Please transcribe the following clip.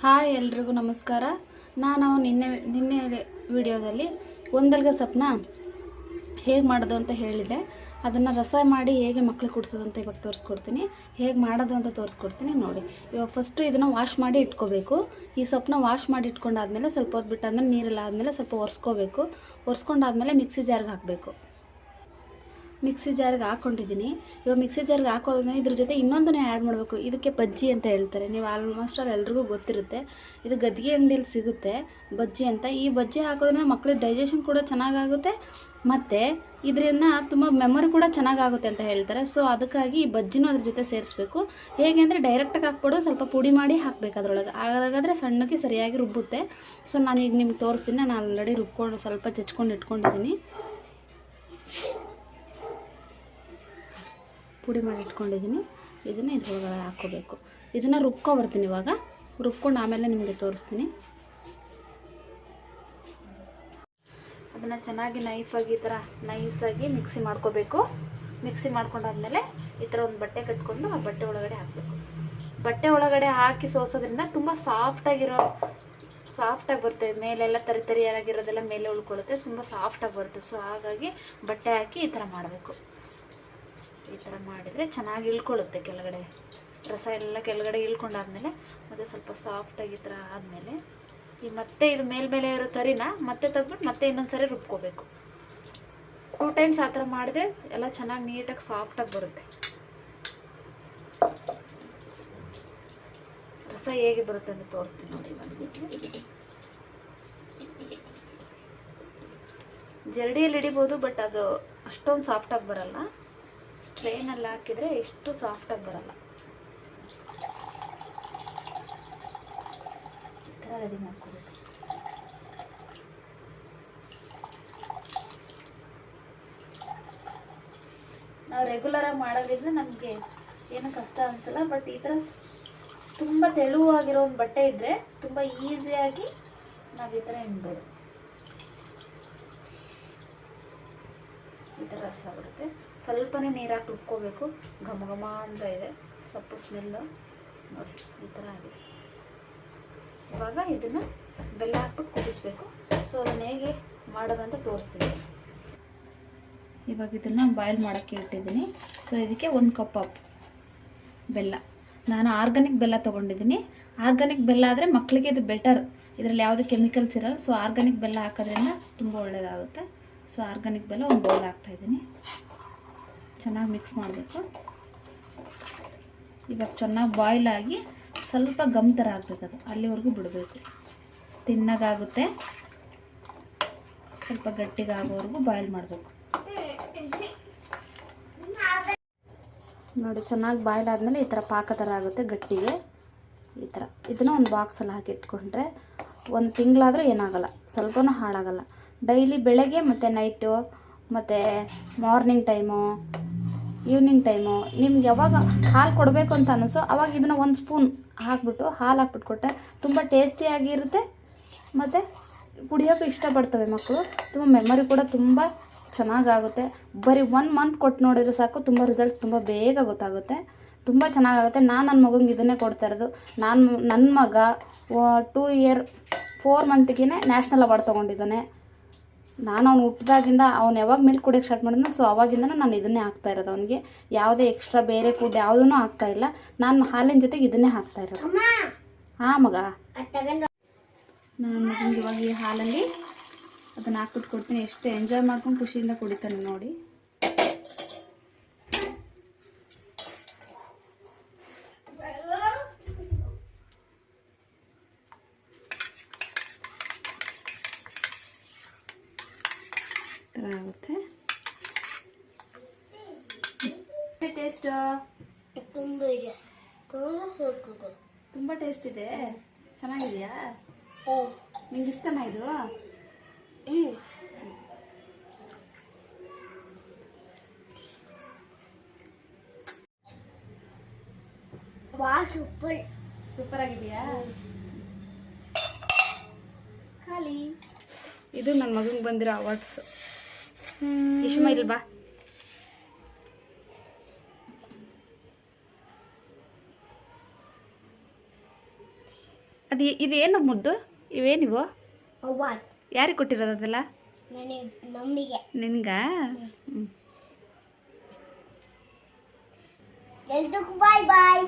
Hi ಎಲ್ರಿಗೂ ನಮಸ್ಕಾರ. ನಾನು ನಿನ್ನೆ ನಿನ್ನೆ ವಿಡಿಯೋದಲ್ಲಿ ಒಂದಲ್ಗ ಸೊಪ್ಪನ್ನ ಹೇಗೆ ಮಾಡೋದು ಅಂತ ಹೇಳಿದೆ. ಅದನ್ನು ರಸ ಮಾಡಿ ಹೇಗೆ ಮಕ್ಳಿಗೆ ಕುಡಿಸೋದು ಅಂತ ಇವಾಗ ತೋರಿಸ್ಕೊಡ್ತೀನಿ. ಹೇಗೆ ಮಾಡೋದು ಅಂತ ತೋರಿಸ್ಕೊಡ್ತೀನಿ ನೋಡಿ. ಇವಾಗ ಫಸ್ಟು ಇದನ್ನು ವಾಶ್ ಮಾಡಿ ಇಟ್ಕೋಬೇಕು. ಈ ಸೊಪ್ಪನ್ನ ವಾಶ್ ಮಾಡಿ ಇಟ್ಕೊಂಡಾದ್ಮೇಲೆ ಸ್ವಲ್ಪ ಹೊತ್ತು ಬಿಟ್ಟಾದ್ಮೇಲೆ ನೀರೆಲ್ಲ ಆದಮೇಲೆ ಸ್ವಲ್ಪ ಒರೆಸ್ಕೋಬೇಕು. ಒರೆಸ್ಕೊಂಡಾದ್ಮೇಲೆ ಮಿಕ್ಸಿ ಜಾರ್ಗೆ ಹಾಕಬೇಕು. ಮಿಕ್ಸಿ ಜಾರ್ಗೆ ಹಾಕ್ಕೊಂಡಿದ್ದೀನಿ. ಇವಾಗ ಮಿಕ್ಸಿ ಜಾರ್ಗೆ ಹಾಕೋದ್ರೆ ಇದ್ರ ಜೊತೆ ಇನ್ನೊಂದನ್ನೇ ಆ್ಯಡ್ ಮಾಡಬೇಕು. ಇದಕ್ಕೆ ಬಜ್ಜಿ ಅಂತ ಹೇಳ್ತಾರೆ. ನೀವು ಆಲ್ಮೋಸ್ಟ್ ಆಲ್ ಎಲ್ರಿಗೂ ಗೊತ್ತಿರುತ್ತೆ. ಇದು ಗದ್ದಿಗೆ ಅಂಗಡಿಯಲ್ಲಿ ಸಿಗುತ್ತೆ ಬಜ್ಜಿ ಅಂತ. ಈ ಬಜ್ಜಿ ಹಾಕೋದ್ರಿಂದ ಮಕ್ಳಿಗೆ ಡೈಜೆಷನ್ ಕೂಡ ಚೆನ್ನಾಗಾಗುತ್ತೆ. ಮತ್ತು ಇದರಿಂದ ತುಂಬ ಮೆಮೊರಿ ಕೂಡ ಚೆನ್ನಾಗಾಗುತ್ತೆ ಅಂತ ಹೇಳ್ತಾರೆ. ಸೊ ಅದಕ್ಕಾಗಿ ಈ ಬಜ್ಜಿನೂ ಅದ್ರ ಜೊತೆ ಸೇರಿಸ್ಬೇಕು. ಹೇಗೆ ಅಂದರೆ ಡೈರೆಕ್ಟಾಗಿ ಹಾಕ್ಬಿಡು ಸ್ವಲ್ಪ ಪುಡಿ ಮಾಡಿ ಹಾಕಬೇಕು ಅದರೊಳಗೆ. ಹಾಗಾದ್ರೆ ಸಣ್ಣಕ್ಕೆ ಸರಿಯಾಗಿ ರುಬ್ಬುತ್ತೆ. ಸೊ ಈಗ ನಿಮ್ಗೆ ತೋರಿಸ್ತೀನಿ. ನಾನು ಆಲ್ರೆಡಿ ರುಬ್ಕೊಂಡು ಸ್ವಲ್ಪ ಚಚ್ಕೊಂಡು ಇಟ್ಕೊಂಡಿದ್ದೀನಿ. ಪುಡಿ ಮಾಡಿ ಇಟ್ಕೊಂಡಿದ್ದೀನಿ. ಇದನ್ನು ಇದ್ರೊಳಗಡೆ ಹಾಕ್ಕೋಬೇಕು. ಇದನ್ನು ರುಬ್ಕೊ ಬರ್ತೀನಿ ಇವಾಗ. ರುಬ್ಕೊಂಡು ಆಮೇಲೆ ನಿಮಗೆ ತೋರಿಸ್ತೀನಿ. ಅದನ್ನು ಚೆನ್ನಾಗಿ ನೈಫಾಗಿ ಈ ಥರ ನೈಸಾಗಿ ಮಿಕ್ಸಿ ಮಾಡ್ಕೋಬೇಕು. ಮಿಕ್ಸಿ ಮಾಡ್ಕೊಂಡಾದ್ಮೇಲೆ ಈ ಥರ ಒಂದು ಬಟ್ಟೆ ಕಟ್ಕೊಂಡು ಆ ಬಟ್ಟೆ ಒಳಗಡೆ ಹಾಕಬೇಕು. ಬಟ್ಟೆ ಒಳಗಡೆ ಹಾಕಿ ಸೋಸೋದ್ರಿಂದ ತುಂಬ ಸಾಫ್ಟಾಗಿರೋ ಸಾಫ್ಟಾಗಿ ಬರುತ್ತೆ. ಮೇಲೆಲ್ಲ ತರಿ ತರಿಯಾಗಿರೋದೆಲ್ಲ ಮೇಲೆ ಉಳ್ಕೊಳ್ಳುತ್ತೆ. ತುಂಬ ಸಾಫ್ಟಾಗಿ ಬರುತ್ತೆ. ಸೊ ಹಾಗಾಗಿ ಬಟ್ಟೆ ಹಾಕಿ ಈ ಥರ ಮಾಡಬೇಕು. ಈ ಥರ ಮಾಡಿದರೆ ಚೆನ್ನಾಗಿ ಇಳ್ಕೊಳ್ಳುತ್ತೆ ಕೆಳಗಡೆ. ರಸ ಎಲ್ಲ ಕೆಳಗಡೆ ಇಳ್ಕೊಂಡಾದ್ಮೇಲೆ, ಮತ್ತು ಸ್ವಲ್ಪ ಸಾಫ್ಟಾಗಿ ಈ ಥರ ಆದಮೇಲೆ, ಈ ಮತ್ತೆ ಇದು ಮೇಲ್ಮೇಲೆ ಇರೋ ತರಿನ ಮತ್ತೆ ತೆಗೆದ್ಬಿಟ್ಟು ಮತ್ತೆ ಇನ್ನೊಂದು ಸರಿ ರುಬ್ಕೋಬೇಕು. ಟೂ ಟೈಮ್ಸ್ ಆ ಥರ ಮಾಡಿದ್ರೆ ಎಲ್ಲ ಚೆನ್ನಾಗಿ ನೀಟಾಗಿ ಸಾಫ್ಟಾಗಿ ಬರುತ್ತೆ. ರಸ ಹೇಗೆ ಬರುತ್ತೆ ಅಂತ ತೋರಿಸ್ತೀನಿ ನೋಡಿ ಜರಡಿಯಲ್ಲಿ ಹಿಡಿಬೋದು ಬಟ್ ಅದು ಅಷ್ಟೊಂದು ಸಾಫ್ಟಾಗಿ ಬರಲ್ಲ. ಸ್ಟ್ರೈನಲ್ಲಿ ಹಾಕಿದರೆ ಎಷ್ಟು ಸಾಫ್ಟಾಗಿ ಬರಲ್ಲ. ಈ ಥರ ರೆಡಿ ಮಾಡ್ಕೋಬೇಕು. ನಾವು ರೆಗ್ಯುಲರಾಗಿ ಮಾಡೋದ್ರಿಂದ ನಮಗೆ ಏನು ಕಷ್ಟ ಅನಿಸಲ್ಲ ಬಟ್ ಈ ಥರ ತುಂಬ ತೆಳುವಾಗಿರೋ ಒಂದು ಬಟ್ಟೆ ಇದ್ದರೆ ತುಂಬ ಈಸಿಯಾಗಿ ನಾವು ಈ ಥರ ಹಿಂಡ್ಬೋದು. ಈ ಥರ ರಸ ಬರುತ್ತೆ ಸ್ವಲ್ಪನೇ ನೀರಾಕಿ ರುಬ್ಕೋಬೇಕು ಘಮ ಘಮ ಅಂತ ಇದೆ. ಸೊಪ್ಪು ಸ್ಮೆಲ್ಲು ನೋಡಿ, ಈ ಥರ ಆಗಿದೆ. ಇವಾಗ ಇದನ್ನು ಬೆಲ್ಲ ಹಾಕ್ಬಿಟ್ಟು ಕುದಿಸ್ಬೇಕು. ಸೊ ಅದನ್ನ ಹೇಗೆ ಮಾಡೋದಂತ ತೋರಿಸ್ತೀನಿ. ಇವಾಗ ಇದನ್ನು ಬಾಯ್ಲ್ ಮಾಡೋಕ್ಕೆ ಇಟ್ಟಿದ್ದೀನಿ. ಸೊ ಇದಕ್ಕೆ ಒಂದು ಕಪ್ ಅಪ್ ಬೆಲ್ಲ. ನಾನು ಆರ್ಗಾನಿಕ್ ಬೆಲ್ಲ ತೊಗೊಂಡಿದ್ದೀನಿ. ಆರ್ಗಾನಿಕ್ ಬೆಲ್ಲ ಆದರೆ ಮಕ್ಕಳಿಗೆ ಇದು ಬೆಟರ್ ಇದರಲ್ಲಿ ಯಾವುದೇ ಕೆಮಿಕಲ್ಸ್ ಇರಲ್ಲ ಸೊ ಆರ್ಗಾನಿಕ್ ಬೆಲ್ಲ ಹಾಕೋದ್ರಿಂದ ತುಂಬ ಒಳ್ಳೆಯದಾಗುತ್ತೆ ಸೊ ಆರ್ಗಾನಿಕ್ ಬೆಲ್ಲ ಒಂದು ಬೌಲ್ ಹಾಕ್ತಾಯಿದ್ದೀನಿ ಚೆನ್ನಾಗಿ ಮಿಕ್ಸ್ ಮಾಡಬೇಕು. ಇವಾಗ ಚೆನ್ನಾಗಿ ಬಾಯ್ಲ್ ಆಗಿ ಸ್ವಲ್ಪ ಗಮ್ ಥರ ಆಗಬೇಕದು ಅಲ್ಲಿವರೆಗೂ ಬಿಡಬೇಕು. ತಿನ್ನಗಾಗುತ್ತೆ. ಸ್ವಲ್ಪ ಗಟ್ಟಿಗಾಗೋವರೆಗೂ ಬಾಯ್ಲ್ ಮಾಡಬೇಕು. ನೋಡಿ, ಚೆನ್ನಾಗಿ ಬಾಯ್ಲ್ ಆದಮೇಲೆ ಈ ಥರ ಪಾಕ ಥರ ಆಗುತ್ತೆ ಗಟ್ಟಿಗೆ. ಈ ಥರ. ಇದನ್ನು ಒಂದು ಬಾಕ್ಸಲ್ಲಿ ಹಾಕಿ ಇಟ್ಕೊಂಡ್ರೆ ಒಂದು ತಿಂಗಳಾದರೂ ಏನಾಗಲ್ಲ. ಸ್ವಲ್ಪನೂ ಹಾಳಾಗಲ್ಲ. ಡೈಲಿ ಬೆಳಗ್ಗೆ ಮತ್ತು ನೈಟು, ಮತ್ತು ಮಾರ್ನಿಂಗ್ ಟೈಮು, ಈವ್ನಿಂಗ್ ಟೈಮು. ನಿಮ್ಗೆ ಯಾವಾಗ ಹಾಲು ಕೊಡಬೇಕು ಅಂತ ಅನ್ನಿಸೋ ಅವಾಗ ಇದನ್ನು ಒಂದು ಸ್ಪೂನ್ ಹಾಕ್ಬಿಟ್ಟು, ಹಾಲು ಹಾಕ್ಬಿಟ್ಟು ಕೊಟ್ಟರೆ ತುಂಬ ಟೇಸ್ಟಿಯಾಗಿರುತ್ತೆ ಮತ್ತು ಕುಡಿಯೋಕ್ಕೂ ಇಷ್ಟಪಡ್ತವೆ ಮಕ್ಕಳು. ತುಂಬ ಮೆಮೊರಿ ಕೂಡ ತುಂಬ ಚೆನ್ನಾಗಾಗುತ್ತೆ. ಬರೀ ಒನ್ ಮಂತ್ ಕೊಟ್ಟು ನೋಡಿದ್ರೆ ಸಾಕು, ತುಂಬ ರಿಸಲ್ಟ್ ತುಂಬ ಬೇಗ ಗೊತ್ತಾಗುತ್ತೆ. ತುಂಬ ಚೆನ್ನಾಗಾಗುತ್ತೆ. ನಾನು ನನ್ನ ಮಗಂಗೆ ಇದನ್ನೇ ಕೊಡ್ತಾ ಇರೋದು. ನಾನು ನನ್ನ ಮಗ ಟೂ ಇಯರ್ ಫೋರ್ ಮಂತ್ಗೇ ನ್ಯಾಷನಲ್ ಅವಾರ್ಡ್ ತೊಗೊಂಡಿದ್ದಾನೆ. ನಾನು ಅವ್ನು ಹುಟ್ಟಿದಾಗಿಂದ ಅವ್ನು ಯಾವಾಗ ಮಿಲ್ಕ್ ಕುಡಿಯೋಕ್ಕೆ ಸ್ಟಾರ್ಟ್ ಮಾಡಿದ್ನೋ ಸೊ ಅವಾಗಿಂದ ನಾನು ಇದನ್ನೇ ಹಾಕ್ತಾ ಇರೋದು ಅವನಿಗೆ. ಯಾವುದೇ ಎಕ್ಸ್ಟ್ರಾ ಬೇರೆ ಫುಡ್ ಯಾವುದೂ ಹಾಕ್ತಾ ಇಲ್ಲ. ನಾನು ಹಾಲಿನ ಜೊತೆಗೆ ಇದನ್ನೇ ಹಾಕ್ತಾ ಇರೋದು. ಹಾಂ ಮಗ. ನಾನು ಮಗನಿಗೆ ಇವಾಗ ಈ ಹಾಲಲ್ಲಿ ಅದನ್ನು ಹಾಕ್ಬಿಟ್ಟು ಕೊಡ್ತೀನಿ. ಎಷ್ಟು ಎಂಜಾಯ್ ಮಾಡ್ಕೊಂಡು ಖುಷಿಯಿಂದ ಕುಡಿತಾನೆ ನೋಡಿ. ಆಗುತ್ತೆ ಟೇಸ್ಟ್ ತುಂಬ ಇದೆ. ತುಂಬ ಟೇಸ್ಟ್ ಇದೆ. ಚೆನ್ನಾಗಿದೆಯಾ? ನಿಂಗೆ ಇಷ್ಟನಾ ಇದು? ವಾ ಸೂಪರ್. ಸೂಪರ್ ಆಗಿದೆಯಾ? ಖಾಲಿ. ಇದು ನನ್ನ ಮಗಂಗೆ ಬಂದಿರೋ ಅವಾರ್ಡ್ಸ್ ಇಶ್ಮ ಇಲ್ಲಿ ಬಾ ಅದು ಇದೇನು ಮುದ್ದು? ಇವೇನಿವು? ಯಾರಿಗೆ ಕೊಟ್ಟಿರೋದು ಅದೆಲ್ಲ? ನನಗೆ ಬಾಯ್ ಬಾಯ್.